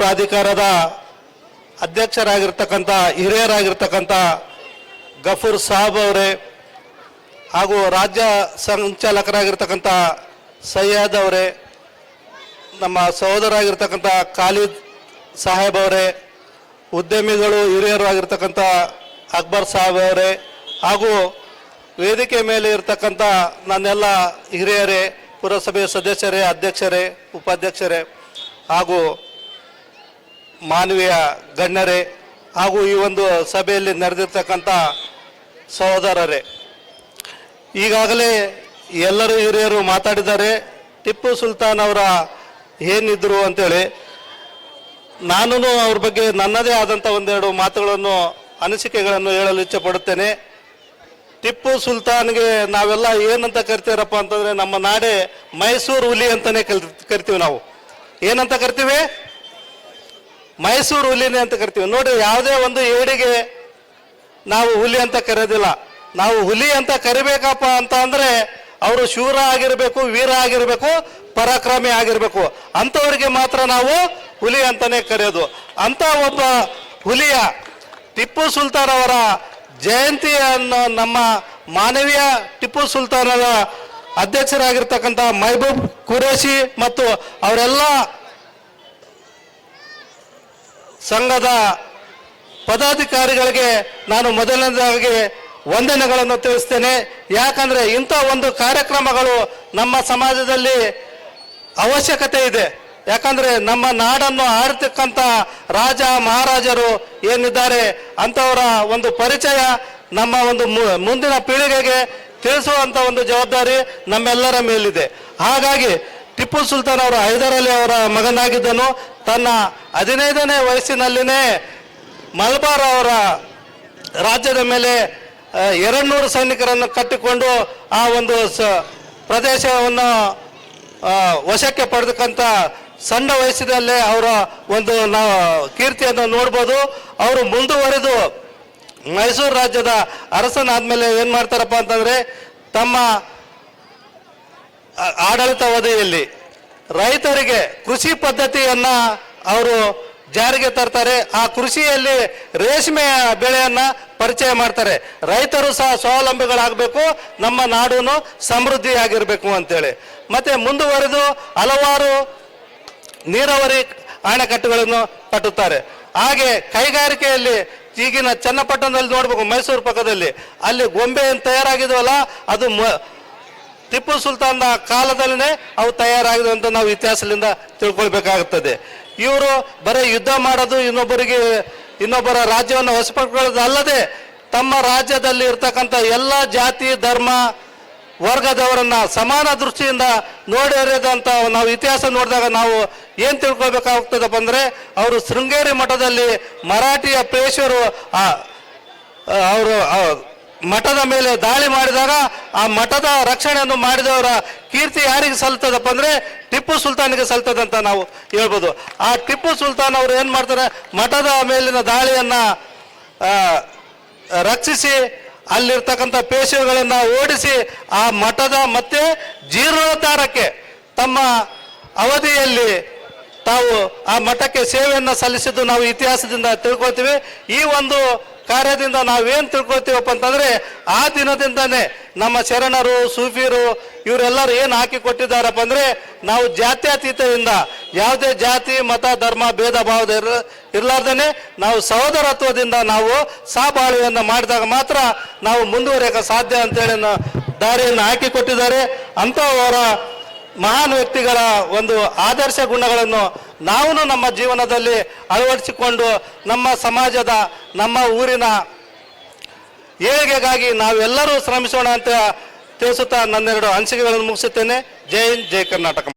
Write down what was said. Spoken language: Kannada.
ಪ್ರಾಧಿಕಾರದ ಅಧ್ಯಕ್ಷರಾಗಿರ್ತಕ್ಕಂಥ, ಹಿರಿಯರಾಗಿರ್ತಕ್ಕಂಥ ಗಫೂರ್ ಸಾಬ್ ಅವರೇ ಹಾಗೂ ರಾಜ್ಯ ಸಂಚಾಲಕರಾಗಿರ್ತಕ್ಕಂಥ ಸಯ್ಯದ್ ಅವರೇ, ನಮ್ಮ ಸಹೋದರಾಗಿರ್ತಕ್ಕಂಥ ಖಾಲಿದ್ ಸಾಹೇಬ್ ಅವರೇ, ಉದ್ಯಮಿಗಳು ಹಿರಿಯರು ಆಗಿರ್ತಕ್ಕಂಥ ಅಕ್ಬರ್ ಸಾಹೇಬ್ ಅವರೇ ಹಾಗೂ ವೇದಿಕೆ ಮೇಲೆ ಇರ್ತಕ್ಕಂಥ ನನ್ನೆಲ್ಲ ಹಿರಿಯರೇ ಪುರಸಭೆ ಸದಸ್ಯರೇ, ಅಧ್ಯಕ್ಷರೇ, ಉಪಾಧ್ಯಕ್ಷರೇ ಹಾಗೂ ಮಾನವೀಯ ಗಣ್ಯರೇ ಹಾಗೂ ಈ ಒಂದು ಸಭೆಯಲ್ಲಿ ನಡೆದಿರ್ತಕ್ಕಂಥ ಸಹೋದರರೇ, ಈಗಾಗಲೇ ಎಲ್ಲರೂ ಹಿರಿಯರು ಮಾತಾಡಿದ್ದಾರೆ. ಟಿಪ್ಪು ಸುಲ್ತಾನ್ ಅವರ ಏನಿದ್ರು ಅಂತೇಳಿ ನಾನು ಅವ್ರ ಬಗ್ಗೆ ನನ್ನದೇ ಆದಂಥ ಒಂದೆರಡು ಮಾತುಗಳನ್ನು, ಅನಿಸಿಕೆಗಳನ್ನು ಹೇಳಲು ಇಚ್ಛೆ ಪಡುತ್ತೇನೆ ಟಿಪ್ಪು ಸುಲ್ತಾನ್ಗೆ ನಾವೆಲ್ಲ ಏನಂತ ಕರಿತೀರಪ್ಪ ಅಂತಂದ್ರೆ, ನಮ್ಮ ನಾಡೆ ಮೈಸೂರು ಹುಲಿ ಅಂತಾನೆ ಕಲ್ ಕರಿತೀವಿ ನಾವು. ಏನಂತ ಕರಿತೀವಿ? ಮೈಸೂರು ಹುಲಿನೇ ಅಂತ ಕರಿತೀವಿ. ನೋಡಿ, ಯಾವುದೇ ಒಂದು ಏಡಿಗೆ ನಾವು ಹುಲಿ ಅಂತ ಕರೆಯೋದಿಲ್ಲ ನಾವು ಹುಲಿ ಅಂತ ಕರಿಬೇಕಪ್ಪ ಅಂತ ಅಂದ್ರೆ ಅವರು ಶೂರ ಆಗಿರಬೇಕು, ವೀರ ಆಗಿರಬೇಕು, ಪರಾಕ್ರಮಿ ಆಗಿರಬೇಕು. ಅಂಥವರಿಗೆ ಮಾತ್ರ ನಾವು ಹುಲಿ ಅಂತಾನೆ ಕರೆಯೋದು. ಅಂತ ಒಬ್ಬ ಹುಲಿಯ ಟಿಪ್ಪು ಸುಲ್ತಾನ್ ಅವರ ಜಯಂತಿಯನ್ನು ನಮ್ಮ ಮಾನವೀಯ ಟಿಪ್ಪು ಸುಲ್ತಾನರ ಅಧ್ಯಕ್ಷರಾಗಿರ್ತಕ್ಕಂಥ ಮೈಬೂಬ್ ಕುರೇಶಿ ಮತ್ತು ಅವರೆಲ್ಲ ಸಂಘದ ಪದಾಧಿಕಾರಿಗಳಿಗೆ ನಾನು ಮೊದಲನೇದಾಗಿ ವಂದನೆಗಳನ್ನು ತಿಳಿಸ್ತೇನೆ. ಯಾಕಂದ್ರೆ ಇಂಥ ಒಂದು ಕಾರ್ಯಕ್ರಮಗಳು ನಮ್ಮ ಸಮಾಜದಲ್ಲಿ ಅವಶ್ಯಕತೆ ಇದೆ. ಯಾಕಂದ್ರೆ ನಮ್ಮ ನಾಡನ್ನು ಆಡ್ತಕ್ಕಂಥ ರಾಜ ಮಹಾರಾಜರು ಏನಿದ್ದಾರೆ ಅಂಥವರ ಒಂದು ಪರಿಚಯ ನಮ್ಮ ಒಂದು ಮುಂದಿನ ಪೀಳಿಗೆಗೆ ತಿಳಿಸುವಂತ ಒಂದು ಜವಾಬ್ದಾರಿ ನಮ್ಮೆಲ್ಲರ ಮೇಲಿದೆ. ಹಾಗಾಗಿ ಟಿಪ್ಪು ಸುಲ್ತಾನ್ ಅವರು ಅಲಿ ಅವರ ಮಗನಾಗಿದ್ದನು. ತನ್ನ ಹದಿನೈದನೇ ವಯಸ್ಸಿನಲ್ಲಿನೇ ಮಲಬಾರ್ ಅವರ ರಾಜ್ಯದ ಮೇಲೆ ಎರಡು ನೂರು ಸೈನಿಕರನ್ನು ಕಟ್ಟಿಕೊಂಡು ಆ ಒಂದು ಸ, ಪ್ರದೇಶವನ್ನು ವಶಕ್ಕೆ ಪಡೆದಕ್ಕಂಥ ಸಣ್ಣ ವಯಸ್ಸಿನಲ್ಲೇ ಅವರ ಒಂದು ನಾವು ಕೀರ್ತಿಯನ್ನು ನೋಡ್ಬೋದು. ಅವರು ಮುಂದುವರೆದು ಮೈಸೂರು ರಾಜ್ಯದ ಅರಸನಾದ್ಮೇಲೆ ಏನು ಮಾಡ್ತಾರಪ್ಪ ಅಂತಂದ್ರೆ ತಮ್ಮ ಆಡಳಿತಾವಧಿಯಲ್ಲಿ ರೈತರಿಗೆ ಕೃಷಿ ಪದ್ಧತಿಯನ್ನ ಅವರು ಜಾರಿಗೆ ತರ್ತಾರೆ. ಆ ಕೃಷಿಯಲ್ಲಿ ರೇಷ್ಮೆ ಬೆಳೆಯನ್ನ ಪರಿಚಯ ಮಾಡ್ತಾರೆ. ರೈತರು ಸಹ ಸ್ವಾವಲಂಬಿಗಳಾಗಬೇಕು, ನಮ್ಮ ನಾಡೂ ಸಮೃದ್ಧಿಯಾಗಿರಬೇಕು ಅಂತೇಳಿ. ಮತ್ತೆ ಮುಂದುವರೆದು ಹಲವಾರು ನೀರಾವರಿ ಅಣೆಕಟ್ಟುಗಳನ್ನು ಕಟ್ಟುತ್ತಾರೆ. ಹಾಗೆ ಕೈಗಾರಿಕೆಯಲ್ಲಿ ಈಗಿನ ಚನ್ನಪಟ್ಟಣದಲ್ಲಿ ನೋಡ್ಬೇಕು, ಮೈಸೂರು ಪಕ್ಕದಲ್ಲಿ. ಅಲ್ಲಿ ಗೊಂಬೆ ತಯಾರಾಗಿದ್ವಲ್ಲ, ಅದು ಮ- ಟಿಪ್ಪು ಸುಲ್ತಾನ್ನ ಕಾಲದಲ್ಲೇ ಅವು ತಯಾರಾಗಿದೆ ಅಂತ ನಾವು ಇತಿಹಾಸದಿಂದ ತಿಳ್ಕೊಳ್ಬೇಕಾಗುತ್ತದೆ ಇವರು ಬರೀ ಯುದ್ಧ ಮಾಡೋದು ಇನ್ನೊಬ್ಬರಿಗೆ, ಇನ್ನೊಬ್ಬರ ರಾಜ್ಯವನ್ನು ವಶಪಡಿಕೊಳ್ಳೋದು ಅಲ್ಲದೆ ತಮ್ಮ ರಾಜ್ಯದಲ್ಲಿ ಇರ್ತಕ್ಕಂಥ ಎಲ್ಲ ಜಾತಿ, ಧರ್ಮ ವರ್ಗದವರನ್ನ ಸಮಾನ ದೃಷ್ಟಿಯಿಂದ ನೋಡಿ ಅರಿಯದಂತ ನಾವು ಇತಿಹಾಸ ನೋಡಿದಾಗ ನಾವು ಏನ್ ತಿಳ್ಕೊಳ್ಬೇಕಾಗ್ತದಪ್ಪ ಅಂದ್ರೆ ಅವರು ಶೃಂಗೇರಿ ಮಠದಲ್ಲಿ ಮರಾಠಿಯ ಪೇಶ್ವರು ಅವರು ಮಠದ ಮೇಲೆ ದಾಳಿ ಮಾಡಿದಾಗ ಆ ಮಠದ ರಕ್ಷಣೆಯನ್ನು ಮಾಡಿದವರ ಕೀರ್ತಿ ಯಾರಿಗೆ ಸಲ್ತದಪ್ಪ ಅಂದ್ರೆ ಟಿಪ್ಪು ಸುಲ್ತಾನಿಗೆ ಸಲ್ತದಂತ ನಾವು ಹೇಳ್ಬೋದು. ಆ ಟಿಪ್ಪು ಸುಲ್ತಾನ್ ಅವರು ಏನು ಮಾಡ್ತಾರೆ? ಮಠದ ಮೇಲಿನ ದಾಳಿಯನ್ನು ರಕ್ಷಿಸಿ, ಅಲ್ಲಿರ್ತಕ್ಕಂಥ ಪೇಶಿಗಳನ್ನ ಓಡಿಸಿ ಆ ಮಠದ ಮತ್ತೆ ಜೀರ್ಣೋದ್ಧಾರಕ್ಕೆ ತಮ್ಮ ಅವಧಿಯಲ್ಲಿ ತಾವು ಆ ಮಠಕ್ಕೆ ಸೇವೆಯನ್ನು ಸಲ್ಲಿಸಿದ್ದು ನಾವು ಇತಿಹಾಸದಿಂದ ತಿಳ್ಕೊಳ್ತೀವಿ. ಈ ಒಂದು ಕಾರ್ಯದಿಂದ ನಾವೇನು ತಿಳ್ಕೊಳ್ತೀವಪ್ಪ ಅಂತಂದ್ರೆ, ಆ ದಿನದಿಂದನೇ ನಮ್ಮ ಶರಣರು ಸೂಫಿರು ಇವರೆಲ್ಲರೂ ಏನು ಹಾಕಿ ಅಂದರೆ, ನಾವು ಜಾತ್ಯತೀತದಿಂದ ಯಾವುದೇ ಜಾತಿ, ಮತ, ಧರ್ಮ, ಭೇದ ಭಾವ ಇರ ಇರ್ಲಾರ್ದೇನೆ ನಾವು ಸಹೋದರತ್ವದಿಂದ ನಾವು ಸಹಬಾಳ್ವೆಯನ್ನು ಮಾಡಿದಾಗ ಮಾತ್ರ ನಾವು ಮುಂದುವರಿಯಕ ಸಾಧ್ಯ ಅಂತೇಳಿ ದಾರಿಯನ್ನು ಹಾಕಿ ಕೊಟ್ಟಿದ್ದಾರೆ. ಅಂಥವರ ಮಹಾನ್ ವ್ಯಕ್ತಿಗಳ ಒಂದು ಆದರ್ಶ ಗುಣಗಳನ್ನು ನಾವು ನಮ್ಮ ಜೀವನದಲ್ಲಿ ಅಳವಡಿಸಿಕೊಂಡು ನಮ್ಮ ಸಮಾಜದ, ನಮ್ಮ ಊರಿನ ಏಳಿಗೆಗಾಗಿ ನಾವೆಲ್ಲರೂ ಶ್ರಮಿಸೋಣ ಅಂತ ತಿಳಿಸುತ್ತಾ ನನ್ನೆರಡು ಅನಿಸಿಕೆಗಳನ್ನು ಮುಗಿಸುತ್ತೇನೆ. ಜೈ ಹಿಂದ್, ಜೈ ಕರ್ನಾಟಕ.